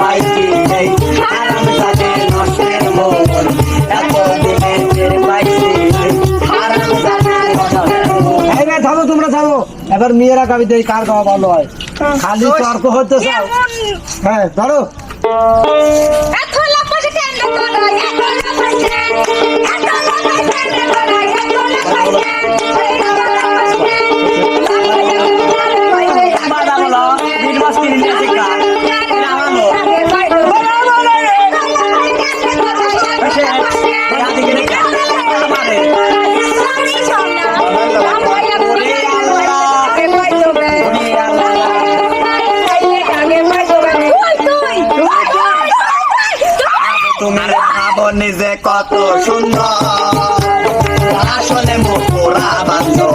পাইছি নেই হারাম সাথে নষ্টের মন এত দিনে টের পাইছি হারাম সাথে থামো এবার মেয়েরা কাবিতে কার গাওয়া ভালো হয়? হ্যাঁ। খালি তর্ক হতে হ্যাঁ ধরো। তুমি ভাবো নিজে কত সুন্দর। আসলে মুখরা বান্ধব